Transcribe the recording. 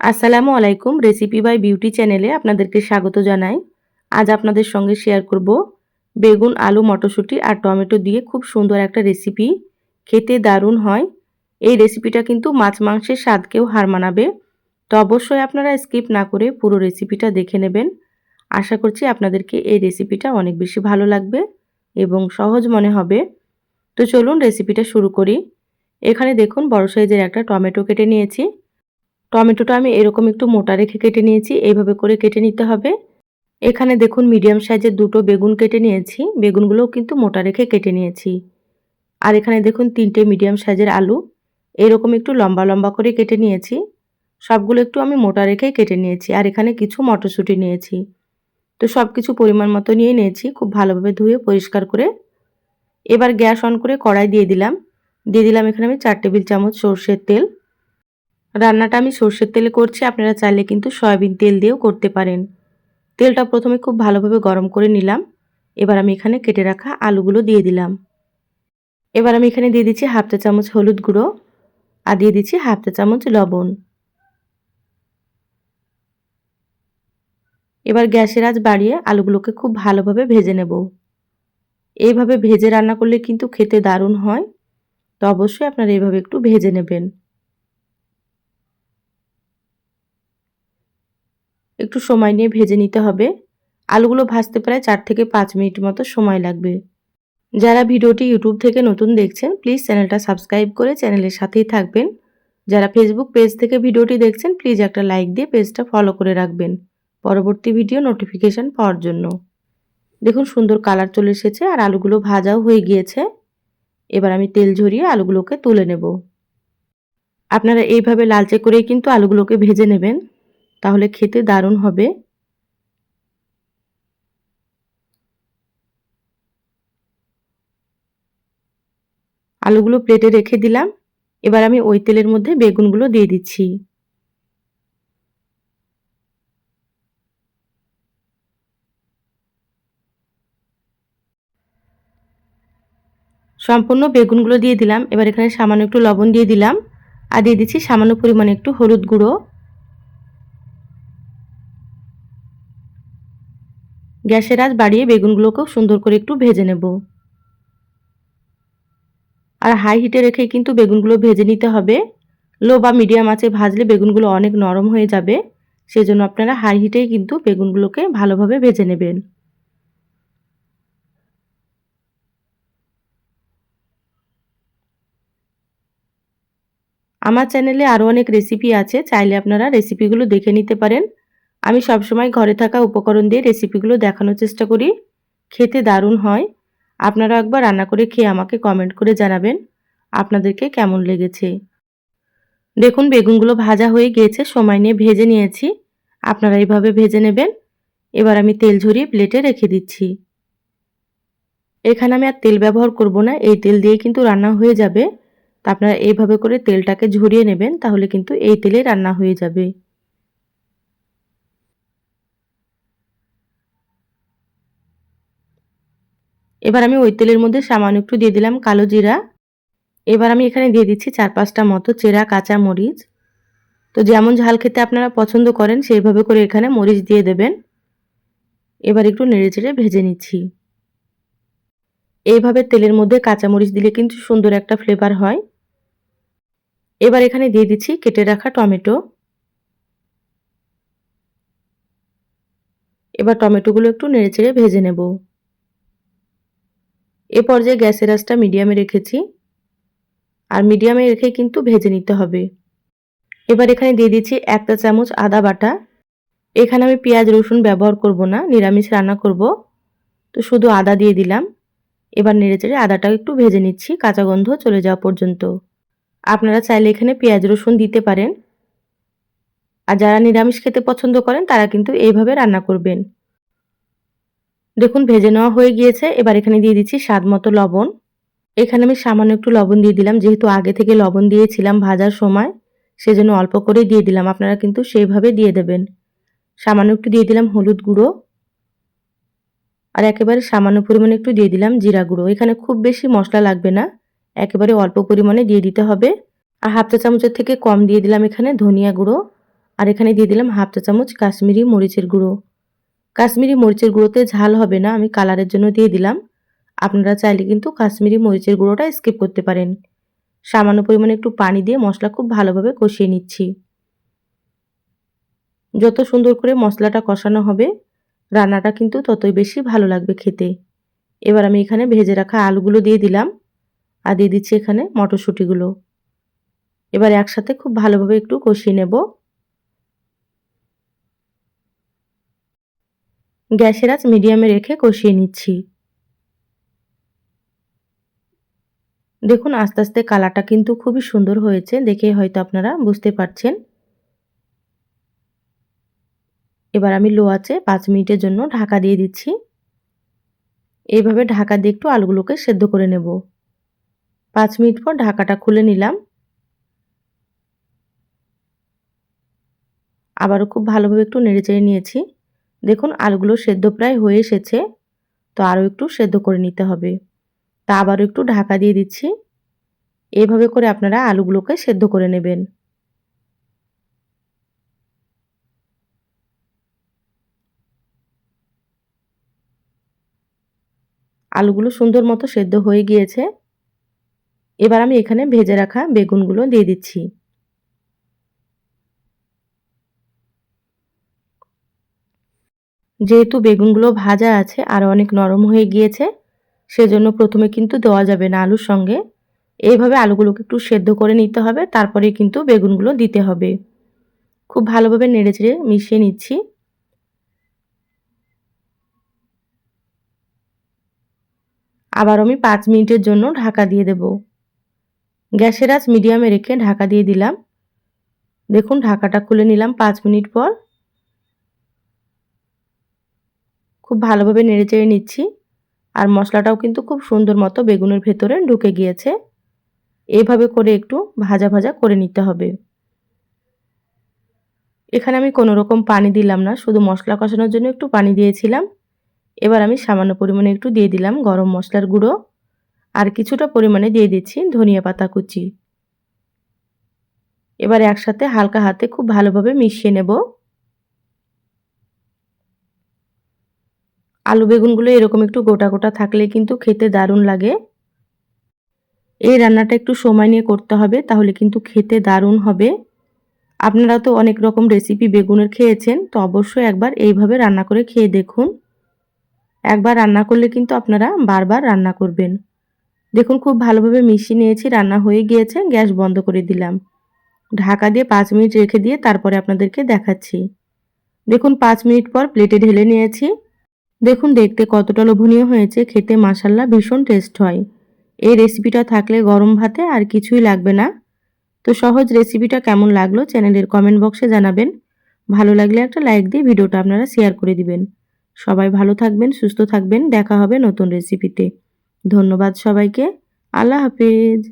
আসসালামু আলাইকুম recipe by beauty চ্যানেলে আপনাদেরকে স্বাগত জানাই। আজ আপনাদের সঙ্গে শেয়ার করব বেগুন, আলু, মটরশুঁটি আর টমেটো দিয়ে খুব সুন্দর একটা রেসিপি খেতে দারুণ হয়। এই রেসিপিটা কিন্তু মাছ মাংসের স্বাদকেও হার মানাবে। তো অবশ্যই আপনারা স্কিপ না করে পুরো রেসিপিটা দেখে নেবেন। আশা করছি আপনাদেরকে এই রেসিপিটা অনেক বেশি ভালো লাগবে এবং সহজ মনে হবে। তো চলুন রেসিপিটা শুরু করি। এখানে দেখুন বড় সাইজের একটা টমেটো কেটে নিয়েছি। টমেটোটা আমি এরকম একটু মোটা রেখে কেটে নিয়েছি, এইভাবে করে কেটে নিতে হবে। এখানে দেখুন মিডিয়াম সাইজের দুটো বেগুন কেটে নিয়েছি, বেগুনগুলোও কিন্তু মোটা রেখে কেটে নিয়েছি। আর এখানে দেখুন তিনটে মিডিয়াম সাইজের আলু, এরকম একটু লম্বা লম্বা করে কেটে নিয়েছি। সবগুলো একটু আমি মোটা রেখেই কেটে নিয়েছি, আর এখানে কিছু মটরশুঁটি নিয়েছি। তো সব কিছু পরিমাণ মতো নিয়ে নিয়েছি, খুব ভালোভাবে ধুয়ে পরিষ্কার করে। এবার গ্যাস অন করে কড়াই দিয়ে দিলাম। দিয়ে দিলাম এখানে আমি চার টেবিল চামচ সর্ষের তেল। রান্নাটা আমি সর্ষের তেলে করছি, আপনারা চাইলে কিন্তু সয়াবিন তেল দিয়েও করতে পারেন। তেলটা প্রথমে খুব ভালোভাবে গরম করে নিলাম। এবার আমি এখানে কেটে রাখা আলুগুলো দিয়ে দিলাম। এবার আমি এখানে দিয়ে দিচ্ছি হাফ চা চামচ হলুদ গুঁড়ো আর দিয়ে দিচ্ছি হাফ চা চামচ লবণ। এবার গ্যাসের আঁচ বাড়িয়ে আলুগুলোকে খুব ভালোভাবে ভেজে নেব। এইভাবে ভেজে রান্না করলে কিন্তু খেতে দারুণ হয়। তো অবশ্যই আপনারা এইভাবে একটু ভেজে নেবেন। একটু সময় নিয়ে ভেজে নিতে হবে। আলুগুলো ভাজতে প্রায় চার থেকে পাঁচ মিনিট মতো সময় লাগবে। যারা ভিডিওটি ইউটিউব থেকে নতুন দেখছেন, প্লিজ চ্যানেলটা সাবস্ক্রাইব করে চ্যানেলের সাথেই থাকবেন। যারা ফেসবুক পেজ থেকে ভিডিওটি দেখছেন, প্লিজ একটা লাইক দিয়ে পেজটা ফলো করে রাখবেন। পরবর্তী ভিডিও নোটিফিকেশান পাওয়ার জন্য। দেখুন সুন্দর কালার চলে এসেছে আর আলুগুলো ভাজাও হয়ে গিয়েছে। এবার আমি তেল ঝরিয়ে আলুগুলোকে তুলে নেব। আপনারা এইভাবে লালচে করেই কিন্তু আলুগুলোকে ভেজে নেবেন। তাহলে খেতে দারুণ হবে। আলুগুলো প্লেটে রেখে দিলাম। এবার আমি ওই তেলের মধ্যে বেগুনগুলো দিয়ে দিচ্ছি। সম্পূর্ণ বেগুনগুলো দিয়ে দিলাম। এবার এখানে সামান্য একটু লবণ দিয়ে দিলাম। আর দিয়ে দিচ্ছি সামান্য পরিমাণে একটু হলুদ গুঁড়ো। গ্যাসের আজ বাড়িয়ে বেগুনগুলোকেও সুন্দর করে একটু ভেজে নেব। আর হাই হিটে রেখে কিন্তু বেগুনগুলো ভেজে নিতে হবে। লো বা মিডিয়াম আঁচে ভাজলে বেগুনগুলো অনেক নরম হয়ে যাবে। সেজন্য আপনারা হাই হিটেই কিন্তু বেগুনগুলোকে ভালোভাবে ভেজে নেবেন। আমার চ্যানেলে আরও অনেক রেসিপি আছে, চাইলে আপনারা রেসিপিগুলো দেখে নিতে পারেন। আমি সবসময় ঘরে থাকা উপকরণ দিয়ে রেসিপিগুলো দেখানোর চেষ্টা করি। খেতে দারুণ হয়। আপনারা একবার রান্না করে খেয়ে আমাকে কমেন্ট করে জানাবেন আপনাদেরকে কেমন লেগেছে। দেখুন, বেগুনগুলো ভাজা হয়ে গিয়েছে, সময় নিয়ে ভেজে নিয়েছি। আপনারা এইভাবে ভেজে নেবেন। এবার আমি তেল ঝরিয়ে প্লেটে রেখে দিচ্ছি। এখানে আমি আর তেল ব্যবহার করব না, এই তেল দিয়ে কিন্তু রান্না হয়ে যাবে। তা আপনারা এইভাবে করে তেলটাকে ঝরিয়ে নেবেন, তাহলে কিন্তু এই তেলে রান্না হয়ে যাবে। এবার আমি ওই তেলের মধ্যে সামান্য একটু দিয়ে দিলাম কালো জিরা। এবার আমি এখানে দিয়ে দিচ্ছি চার পাঁচটা মতো চেরা কাঁচা মরিচ। তো যেমন ঝাল খেতে আপনারা পছন্দ করেন, সেইভাবে করে এখানে মরিচ দিয়ে দেবেন। এবার একটু নেড়ে চেড়ে ভেজে নিচ্ছি। এইভাবে তেলের মধ্যে কাঁচা মরিচ দিলে কিন্তু সুন্দর একটা ফ্লেভার হয়। এবার এখানে দিয়ে দিচ্ছি কেটে রাখা টমেটো। এবার টমেটোগুলো একটু নেড়ে চেড়ে ভেজে নেব। এ পর্যায়ে গ্যাসের আঁচটা মিডিয়ামে রেখেছি আর মিডিয়ামে রেখে কিন্তু ভেজে নিতে হবে। এবার এখানে দিয়ে দিচ্ছি একটা চামচ আদা বাটা। এখানে আমি পেঁয়াজ, রসুন ব্যবহার করব না, নিরামিষ রান্না করব। তো শুধু আদা দিয়ে দিলাম। এবার নেড়েচেড়ে আদাটা একটু ভেজে নিচ্ছি, কাঁচা গন্ধ চলে যাওয়া পর্যন্ত। আপনারা চাইলে এখানে পেঁয়াজ, রসুন দিতে পারেন। আর যারা নিরামিষ খেতে পছন্দ করেন, তারা কিন্তু এইভাবে রান্না করবেন। দেখুন, ভেজে নেওয়া হয়ে গিয়েছে। এবার এখানে দিয়ে দিচ্ছি স্বাদ মতো লবণ। এখানে আমি সামান্য একটু লবণ দিয়ে দিলাম, যেহেতু আগে থেকে লবণ দিয়েছিলাম ভাজার সময়, সেজন্য অল্প করে দিয়ে দিলাম। আপনারা কিন্তু সেইভাবে দিয়ে দেবেন। সামান্য একটু দিয়ে দিলাম হলুদ গুঁড়ো। আর একেবারে সামান্য পরিমাণে একটু দিয়ে দিলাম জিরা গুঁড়ো। এখানে খুব বেশি মশলা লাগবে না, একেবারে অল্প পরিমাণে দিয়ে দিতে হবে। আর হাফ চা চামচের থেকে কম দিয়ে দিলাম এখানে ধনিয়া গুঁড়ো। আর এখানে দিয়ে দিলাম হাফ চা চামচ কাশ্মীরি মরিচের গুঁড়ো। কাশ্মীরি মরিচের গুঁড়োতে ঝাল হবে না, আমি কালারের জন্য দিয়ে দিলাম। আপনারা চাইলে কিন্তু কাশ্মীরি মরিচের গুঁড়োটা স্কিপ করতে পারেন। সামান্য পরিমাণে একটু পানি দিয়ে মশলা খুব ভালোভাবে কষিয়ে নিচ্ছি। যত সুন্দর করে মশলাটা কষানো হবে, রান্নাটা কিন্তু ততই বেশি ভালো লাগবে খেতে। এবার আমি এখানে ভেজে রাখা আলুগুলো দিয়ে দিলাম আর দিয়ে দিচ্ছি এখানে মটরশুঁটিগুলো। এবার একসাথে খুব ভালোভাবে একটু কষিয়ে নেব। গ্যাসের আঁচ মিডিয়ামে রেখে কষিয়ে নিচ্ছি। দেখুন, আস্তে আস্তে কালারটা কিন্তু খুবই সুন্দর হয়েছে, দেখে হয়তো আপনারা বুঝতে পারছেন। এবার আমি লো আছে পাঁচ মিনিটের জন্য ঢাকা দিয়ে দিচ্ছি। এইভাবে ঢাকা দিয়ে একটু আলুগুলোকে সেদ্ধ করে নেব। পাঁচ মিনিট পর ঢাকাটা খুলে নিলাম। আবারও খুব ভালোভাবে একটু নেড়েচেড়ে নিয়েছি। দেখুন, আলুগুলো সেদ্ধ প্রায় হয়ে এসেছে। তো আরও একটু সেদ্ধ করে নিতে হবে। তা আবারও একটু ঢাকা দিয়ে দিচ্ছি। এইভাবে করে আপনারা আলুগুলোকে সেদ্ধ করে নেবেন। আলুগুলো সুন্দর মতো সেদ্ধ হয়ে গিয়েছে। এবার আমি এখানে ভেজে রাখা বেগুনগুলো দিয়ে দিচ্ছি। যেহেতু বেগুনগুলো ভাজা আছে আর অনেক নরম হয়ে গিয়েছে, সেজন্য প্রথমে কিন্তু দেওয়া যাবে না আলুর সঙ্গে। এইভাবে আলুগুলোকে একটু সেদ্ধ করে নিতে হবে, তারপরে কিন্তু বেগুনগুলো দিতে হবে। খুব ভালোভাবে নেড়েচেড়ে মিশিয়ে নিচ্ছি। আবার আমি পাঁচ মিনিটের জন্য ঢাকা দিয়ে দেব। গ্যাসের আঁচ মিডিয়ামে রেখে ঢাকা দিয়ে দিলাম। দেখুন, ঢাকাটা খুলে নিলাম পাঁচ মিনিট পর। খুব ভালোভাবে নেড়েচেড়ে নিচ্ছি। আর মশলাটাও কিন্তু খুব সুন্দর মতো বেগুনের ভেতরে ঢুকে গিয়েছে। এইভাবে করে একটু ভাজা ভাজা করে নিতে হবে। এখানে আমি কোনো রকম পানি দিলাম না, শুধু মশলা কষানোর জন্য একটু পানি দিয়েছিলাম। এবার আমি সামান্য পরিমাণে একটু দিয়ে দিলাম গরম মশলার গুঁড়ো। আর কিছুটা পরিমাণে দিয়ে দিচ্ছি ধনিয়া পাতা কুচি। এবার একসাথে হালকা হাতে খুব ভালোভাবে মিশিয়ে নেব। আলু বেগুনগুলো এরকম একটু গোটা গোটা থাকলে কিন্তু খেতে দারুণ লাগে। এই রান্নাটা একটু সময় নিয়ে করতে হবে, তাহলে কিন্তু খেতে দারুণ হবে। আপনারা তো অনেক রকম রেসিপি বেগুনের খেয়েছেন, তো অবশ্যই একবার এইভাবে রান্না করে খেয়ে দেখুন। একবার রান্না করলে কিন্তু আপনারা বারবার রান্না করবেন। দেখুন, খুব ভালোভাবে মিশিয়ে নিয়েছি, রান্না হয়ে গিয়েছে, গ্যাস বন্ধ করে দিলাম। ঢাকা দিয়ে পাঁচ মিনিট রেখে দিয়ে তারপরে আপনাদেরকে দেখাচ্ছি। দেখুন, পাঁচ মিনিট পর প্লেটে ঢেলে নিয়েছি। দেখুন দেখতে কতটা লোভনীয় হয়েছে, খেতে মাসাল্লা ভীষণ টেস্ট হয়। এই রেসিপিটা থাকলে গরম ভাতে আর কিছুই লাগবে না। তো সহজ রেসিপিটা কেমন লাগল চ্যানেলের কমেন্ট বক্সে জানাবেন। ভালো লাগলে একটা লাইক দিয়ে ভিডিওটা আপনারা শেয়ার করে দিবেন। সবাই ভালো থাকবেন, সুস্থ থাকবেন, দেখা হবে নতুন রেসিপিতে ধন্যবাদ সবাইকে, আল্লাহ হাফিজ।